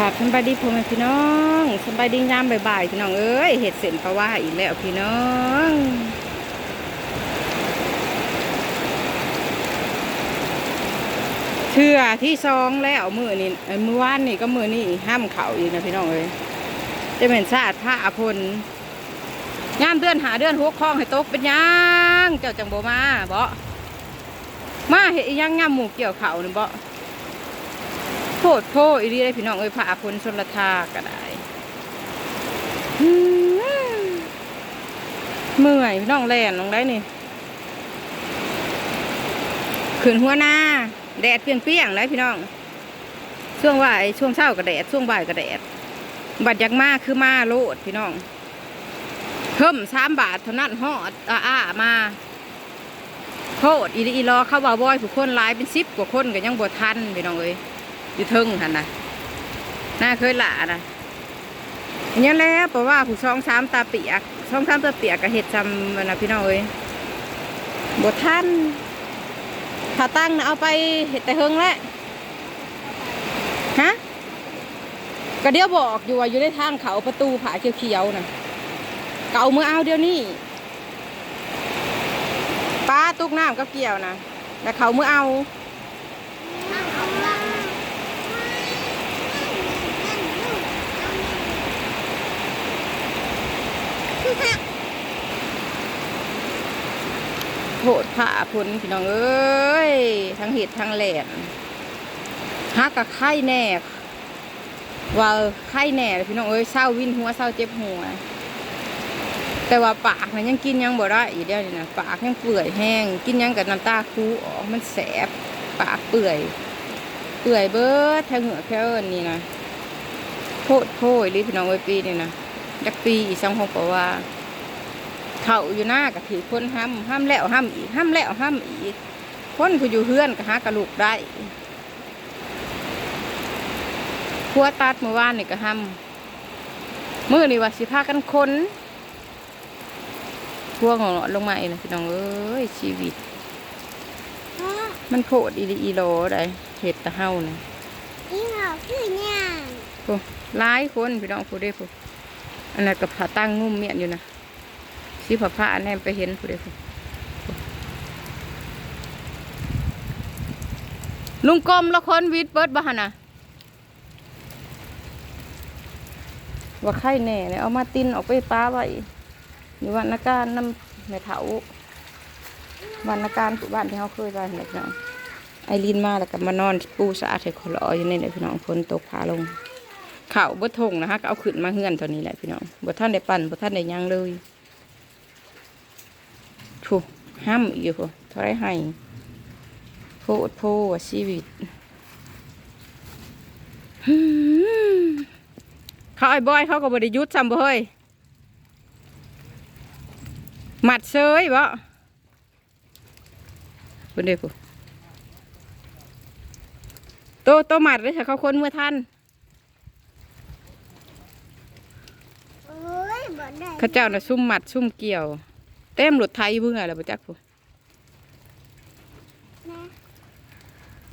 ครับสบายดีพ่อแม่พี่น้องสบายดียามบ่ายๆพี่น้องเอ้ยเห็ดเส้นปลาว่าอีกแล้วพี่น้องเทื่อที่ซองแล้วมือนี่มือวานนี่ก็มือนี่ห้ามเข่าอีกนะพี่น้องเอ้ยจะเป็นชาติผ้าพลยามเดือนหาเดือนหัวคลองให้ตกเป็นหยังเจ้าจังโบมาบ่มาเห็ดยังยามหมูเกี่ยวเข่าเนี่บ่โพดโพอีรีได้พี่น้องเอ้ยผ่าพลชนละทาก็ได้เมื่อยพี่น้องแล่นลงได้นี่ขึ้นหัวหน้าแดดเปรี้ยงๆเลยพี่น้อง ช่วงว่ายช่วงเช้าก็แดดช่วงบ่ายก็แดด บัดยากมาคือมาโลดพี่น้อง เพิ่มสามบาทเท่านั้นฮอดอาอามาโทษอีลีอีรอเข้าบ่าวบอยผู้คนหลายเป็นสิบกว่าคนก็ยังบ่ทันพี่น้องเอ้ย อยู่ทึงหันนะน่าเคยหละนะอย่างนี้แหล้วเพราะว่าผู้ช่องสามตาเปียกช่องสามตาเปียกก็เห็ดจำนะพี่น้องเอ้ยบทท่านถ้าตั้งนะเอาไปเห็ดแต่เฮงแหล้วฮะก็เดี๋ยวบอกอยู่ว่าอยู่ในทางเขาประตูผาเขียวๆนะเก่าเมื่อเอาเดี๋ยวนี้ป้าตุกน้ำกับเกี่ยวนะแต่เขาเมื่อเอา โหด ผ่าพุนพี่น้องเอ้ยทั้งเห็ดทั้งแหลนฮักกับไข่แน่ว่าไข่แน่พี่น้องเอ้ยเศร้าวินหัวเศร้าเจ็บหัว แต่ว่าปากมันยังกินยังบ่ได้อีกเดียวนี่นะปากยังเปื่อยแห้ง กินยังกับน้ำตาคูออกมันแสบปากเปื่อย เปื่อยเบิดแทงเหงือกแค่เอินนี่นะโพดโพยรีพี่น้องเอ้ยปีนี่นะจักปีอีสังหกกว่า เขาอยู่หน้าก็ถือคนห้ามห้ามแล้วห้ามอีกห้ามแล้วห้ามอีก คนผู้อยู่เฮือนก็หากระลูกได้พัวตัดเมื่อวานนี่ก็ห้ามมือนี่ว่าสิพากันคนพัวของหลอดลงมาเองนะพี่น้องเอ้ยชีวิต มันโผดอีหลีอีโลได้เห็ดตะเฮานะอีหอกคือเนี่ยโอ้ร้ายคนพี่น้องผู้เด้ผู้อันนั้นกับผาตั้งงุ่มเมียนอยู่นะ สีผ้าผ้าอันนั้นไปเห็นผู้เด้ผู้ลุงกลมละคนวิทย์เบิดบ้านนะว่าไข่แหน่เลยเอามาตินออกไปป้าไว้อยู่วันนาการน้ำแม่เถาวันนาการผู้บ้านที่เขาเคยไปเห็นเนาะไอรีนมาแล้วก็มานอนปูสะอาดให้ขอรออยู่ในี่พี่น้องฝนตกพาลงเข่าวบ่ทงนะฮะก็เอาขึ้นมาเฮือนตัวนี้แหละพี่น้องบ่ท่านได้ปั่นบ่ท่านได้ยังเลย ถูกห้ามอีกอยู่เท่าไรให้โพดโพว่าชีวิตฮึ่มเขาไอ้บอยเขาก็บริยุทธ์ซ้ำบ่เฮ้ยหมัดเซยบ่เพิ่นเด้อผู้โตโตหมัดเลยค่ะเขาคนเมื่อท่านโอ้ยบ่ได้เข้าเจ้าน่ะซุ่มหมัดซุ่มเกี่ยว เต็มรถไทยเบื่อแล้วบ่จักผู้นะ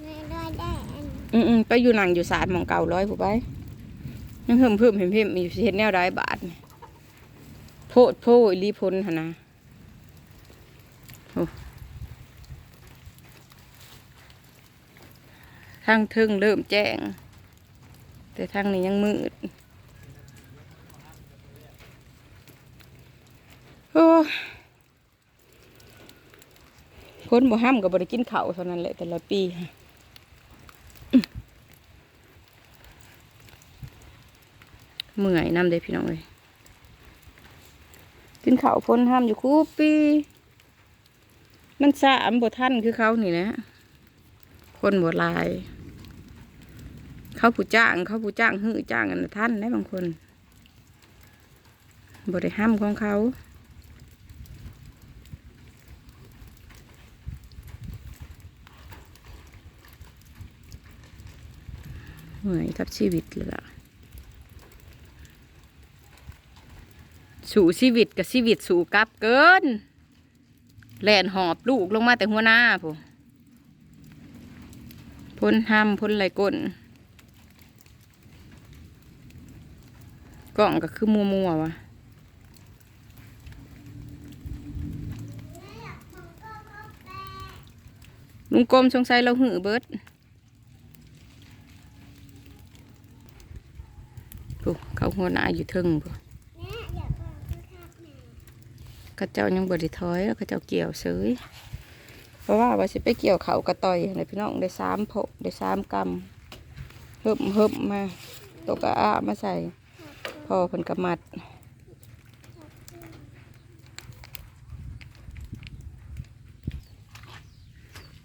ไม่ได้ได้อันอืมอืมไปอยู่หนังอยู่ศาลหมองเก่าร้อยผู้ไปยังเพิ่มเพิ่มเพิ่มเพิ่มอยู่สิเฮ็ดแนวได้บาทนี่โพดโพอีหลีพลหั่นนะโอ้ทางเทึงเริ่มแจ้ง แต่ทางนี้ยังมืดโอ้ย คนบ่ห้ามกับ่ได้กินข้าวเท่านั้นแหละแต่ละปีเมื่อยน้ำเด้พี่น้องเลยกินข้าวพ้นห้ามอยู่คู่ปี มันสามบท่านคือเขานี่นะคนบหลาย เขาผู้จ้างเขาผู้จ้างหื้อจ้างกันท่านได้บางคนบได้ห้ามของเขา เหนื่อยทับชีวิตเลยล่ะสู่ชีวิตกับชีวิตสู่กลับเกินแล่นหอบลูกลงมาแต่หัวหน้าผู้พ้นห้ำพ้นไหลก้นกล่องก็คือมัวมัววะลุงกรมสงสัยเราหือเบิดปุ๊เขา หัวหน้าอยู่เทึงปุ๊แม่อยากบอกคุณครับแม่เขาเจ้ายังบริถอยแล้วเขาเจ้าเกี่ยวเสยเพราะว่าว่าสิไปเกี่ยวเขากระต่อยอะไรพี่น้องได้สามโผได้สามกำเฮิบเฮิบมาตกกระอามาใส่พอเพิ่นกระมัด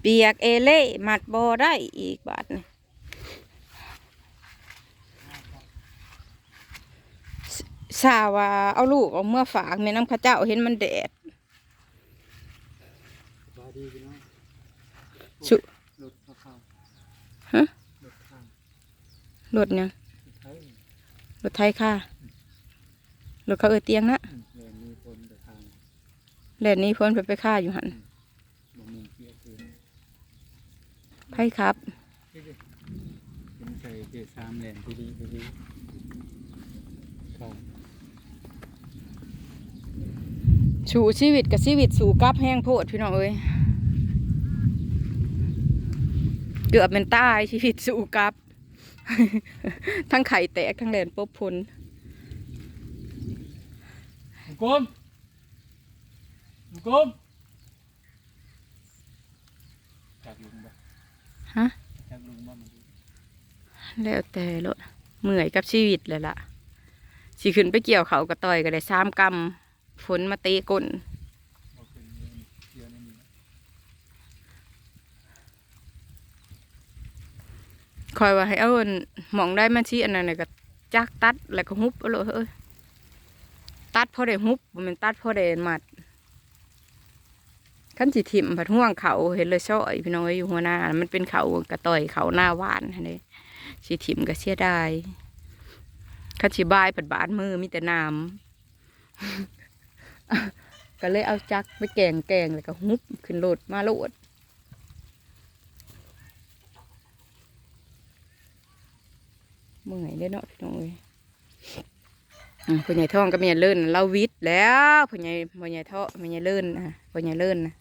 เปียกเอเล่มัดบอได้อีกบาทนี่ สาว่าเอาลูกเอาเมื่อฝากแม่น้ำข้าเจ้าเห็นมันแดดบาดีพี่น้องชุรถเข้าเข้าฮะรถข้างรถเนี่ยงสุดท้ายรถไทยค่ะรถเขาเออเตียงนะอืมเรียนมีคนเดินทางแลนนี้เพิ่นไปไปค่าอยู่หันบ่มีเกียร์คืนไพ่ครับนี่ดิเป็นใส่เกียร์สามแหลมที่ดีที่ดีครับ สู่ชีวิตกับชีวิตสู่กับแห้งโพดพี่น้องเอ้ยเกือบเป็นตายชีวิตสู่กับ ทั้งไข่แตกทั้งแลนปบพลลุงกลมลุงกลมจากลุงบ่ฮะจากลุงบ่มันดีแล้วแต่รถเหนื่อยกับชีวิตเลยล่ะสิขึ้นไปเกี่ยวเขากระต่อยก็ได้สามกำ ฝนมาตีก้นบ่เคยมีเกียร์ในคอยว่าให้เอานหมองได้มันชี้อันนั้นก็จักตัดแล้วก็ฮุบเอาเลยเอ้ยตัดพอได้ฮุบมันตัดพอได้มัดขั้นสิถิ่มผัดห่วงเขาเห็นเลยช่อยพี่น้องอ้ยอยู่หัวหน้า มันเป็นเขากระต่อยเขาหน้าหวานหั่นเด้สิถิ่มก็เสียดายขั้นสิบายผัดบาดมือมีแต่น้ำ ก็เลยเอาจักไปแกงแกงแล้วก็ฮุบขึ้นโลดมาโลดเมื่อยได้เนาะพี่น้องเอ้ยอืมพ่อใหญ่ท่องก็ไม่ใหญ่เลื่นเราวิทย์แล้วพ่อใหญ่พ่อใหญ่ท่อผู้ใหญ่เลื่นนะพ่อใหญ่เลื่นนะ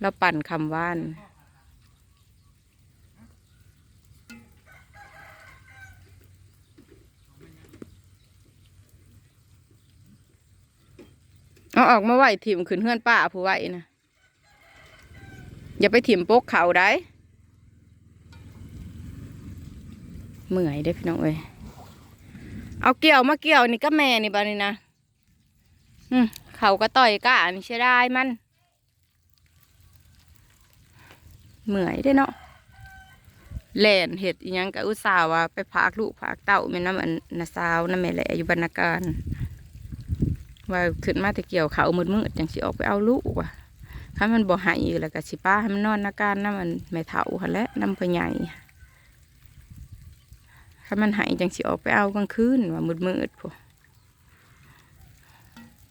เราปั่นคำว่าน เอาออกมาไหวถิ่มขึ้นเฮือนป้าผู้ไหวนะอย่าไปถิ่มปกเขาได้เมื่อยได้พี่น้องเอ้ยเอาเกี่ยวมาเกี่ยวนี่ก็แม่นี่บ้านี่นะอืมเขาก็ต่อยก้านี่ใช่ได้มันเหมื่อยได้เนาะแหลนเห็ดอีหยังกับอุตส่าห์ว่าไปพากลูกพากเต่าแม่น้ำอันนาสาวน้ำแม่แหละอยู่บรรณาการ ว่าขึ้นมาแต่เกี่ยวเขามืดมืดจังสิออกไปเอาลูกว่ะถ้ามันบ่หายอยู่แล้วก็สิป้าให้มันนอนนาการน้ำมันแม่เถาหันและน้ำพอใหญ่ถ้ามันหายจังสิออกไปเอากลางคืนว่ามืดมืดพว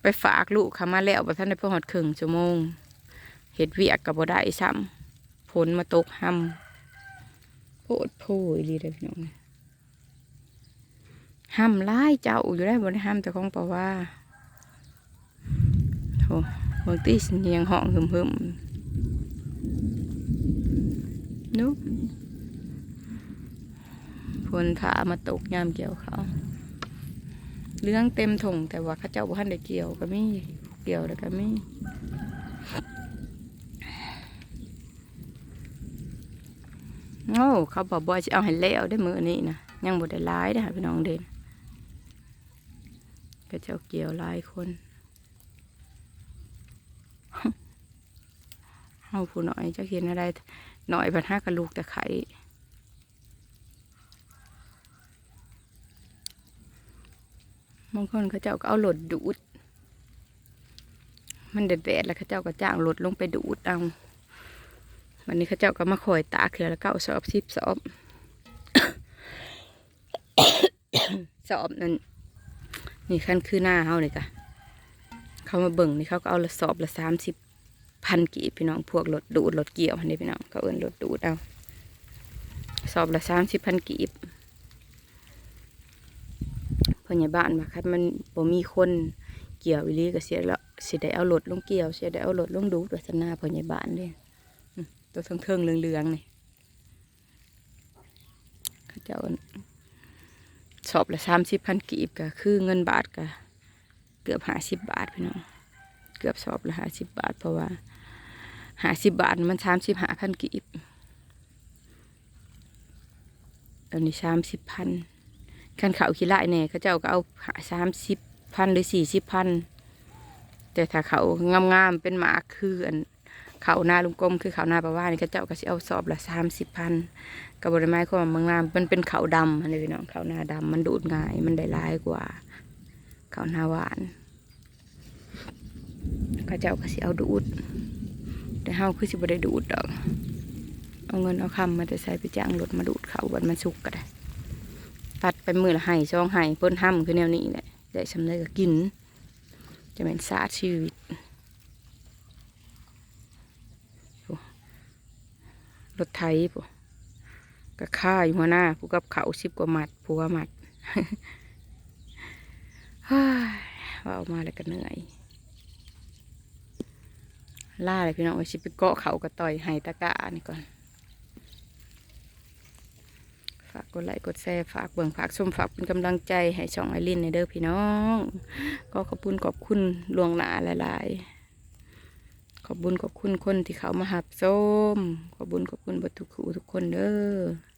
ไปฝากลูกเขามาแล้วบ่ท่านได้พอหอดครึ่งชั่วโมงเห็ดเวียกกับบ่ได้ซ้ำฝนมาตกห้ำโพดโพอีหลีเลยพี่น้องห้ำร้ายเจ้าอยู่ได้บ่ได้ห้ำแต่ของปาว่า โหบางทีเสียงห้องหึมหึมนุฝนผามาตกยามเกี่ยวเขาเรื่องเต็มถงแต่ว่าข้าเจ้าบ่ทันได้เกี่ยวก็มีเกี่ยวแล้วก็มีโอ้เขาบอกบอยจะเอาให้แล้วได้มือนี้นะยังบ่ได้หลายได้พี่น้องเด่นก็เจ้าเกี่ยวหลายคน เฮาผู้น้อยจะเห็นอะไรหน่อยพันห้ากระลูกแต่ไข่บางคนเขาเจ้าก็เอาหลดดูด มันแดดแล้วเขาเจ้าก็จ้างหลดลงไปดูดเอาวันนี้เขาเจ้าก็มาคอยตาเคือแล้วก็เก้าสอบสิบสอบสอบนั่นนี่ขั้นคือหน้าเขาเลยกะเขามาเบิ่งนี่เขาก็เอาละสอบละสามสิบ พันกีบพี่น้องพวกรถดูดรถเกี่ยวนนี้พี่น้องเขาเอิ้นรถดูดเอาสอบละสามสิบพันกีบพ่อใหญ่บ้านว่าคันมันบ่มีคนเกี่ยวอีหลีก็เสียแล้วเสิได้เอารถลงเกี่ยวเสิได้เอารถลงดูดวัฒนาพอใหญ่บ้านเด้อืมตัวเทิงๆเหลืองๆนี่เขาเจ้าอันสอบละ30,000กีบก็คือเงินบาทก็เกือบ50บาทพี่น้อง เกือบสอบละ50บบาท เพราะว่า50บบาทมัน35,000กีบอันนี้30,000คันขันเขาขี้ไล่เนี่ยเขาเจ้าก็เอาสามสิบพันหรือสี่สิบพันแต่ถ้าเขางามๆเป็นหมาคืออันเขาหน้าลุงกลมคือเขาหน้าประว่านี่เขาเจ้าก็สิเอาสอบละสามสิบพันกับบริไม้ความว่างามมันเป็นเขาดำอันนี้พี่น้องเขาหน้าดำมันดูดง่ายมันได้ร้ายกว่าเขาหน้าหวาน ขาเจ้าก็สิเอาดูด แต่เฮาคือสิบ่ได้ดูดดอก เอาเงินเอาคำมาจะใส่ไปจ้างรถมาดูดเขาวันมันสุกก็ได้ ตัดไปมือละไห้ช่องไห้เพิ่นห้ำคือแนวนี้แหละได้สำเร็จก็กิน จะเป็นศารชีวิตรถไถปุ๊ก็ค่าอยู่หัวหน้าผู้กับเขาสิบกว่าหมัดผู้ว่าหมัดเฮ้ยว่าออกมาแล้วก็เหนื่อย ล่าเลยพี่น้องไว้สิไปเกาะเขาก็ต่อยไฮตะกะนี่ก่อน ฝากกดไลค์กดแชร์ฝากเบิ่งฝากชมฝากเป็นกำลังใจให้ช่องไอรินในเด้อพี่น้อง ก็ขอบคุณขอบคุณลวงหนาหลาย ๆ ขอบคุญขอบคุณคนที่เขามาหับส้มขอบคุญขอบคุณบัตทุกครูทุกคนเด้อ